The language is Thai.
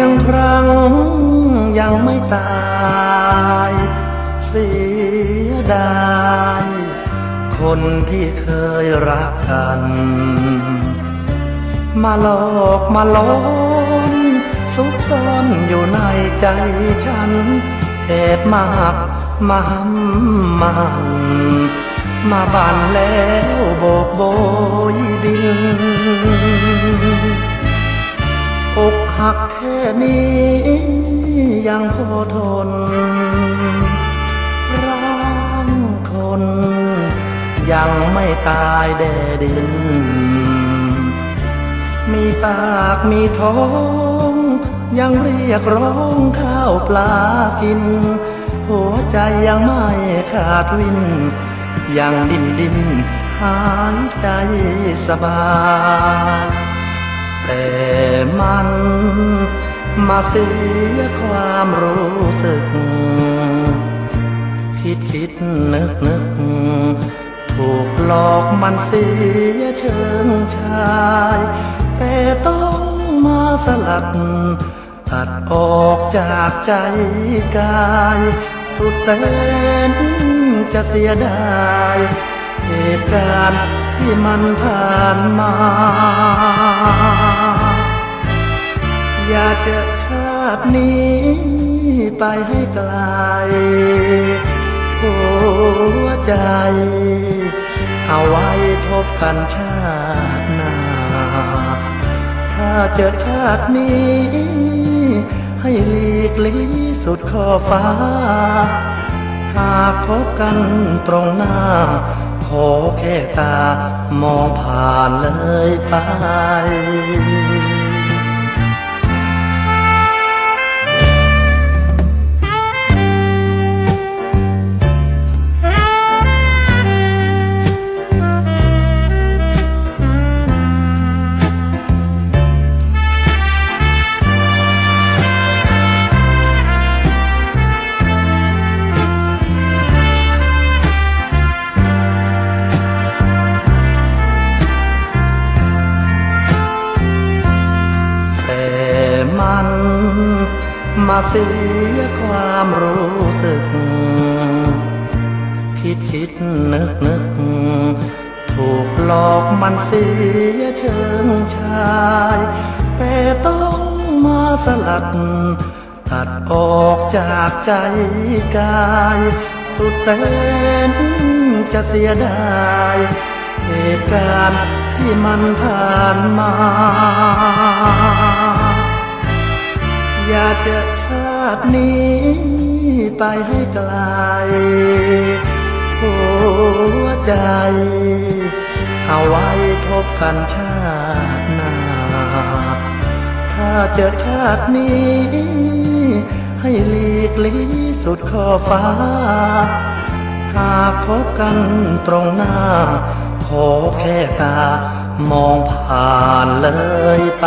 ยงครั้งยังไม่ตาย เสียดาย คนที่เคยรักกัน มาหลอกมาล้นซุกซ่อนอยู่ในใจฉันเอตุมากมาหำมันมาบานแล้วโบกโบยบิน หักแค่นี้ยังพอทนร่างคน ยังไม่ตายแดดิน มีปากมีท้อง ยังเรียกร้องข้าวปลากิน หัวใจยังไม่ขาดวิน ยังดิ้นดิ้นหายใจสบาย แต่มันมาเสียความรู้สึก คิดคิดนึกนึก ถูกหลอกมันเสียเชิงชาย แต่ต้องมาสลัด ตัดออกจากใจกาย สุดแสนจะเสียดายเหตุการณ์ที่มันผ่านมาาตินี้ไปให้ไกลหัวใจ เอาไว้พบกันชาติหน้า ถ้าเจอชาตินี้ ให้หลีกลีสุดขอบฟ้า หากพบกันตรงหน้า ขอแค่ตามองผ่านเลยไป มัน มาเสียความรู้สึก คิดคิดนึกนึก ถูกหลอกมันเสียเชิงชาย แต่ต้องมาสลัด ตัดออกจากใจกาย สุดแสนจะเสียดายเหตุการณ์ที่มันผ่านมา อยากจะชาตินี้ไปให้ไกลหัวใจ เอาไว้พบกันชาติหน้า ถ้าเจอชาตินี้ ให้หลีกลีสุดขอฟ้า หากพบกันตรงหน้า ขอแค่ตามองผ่านเลยไป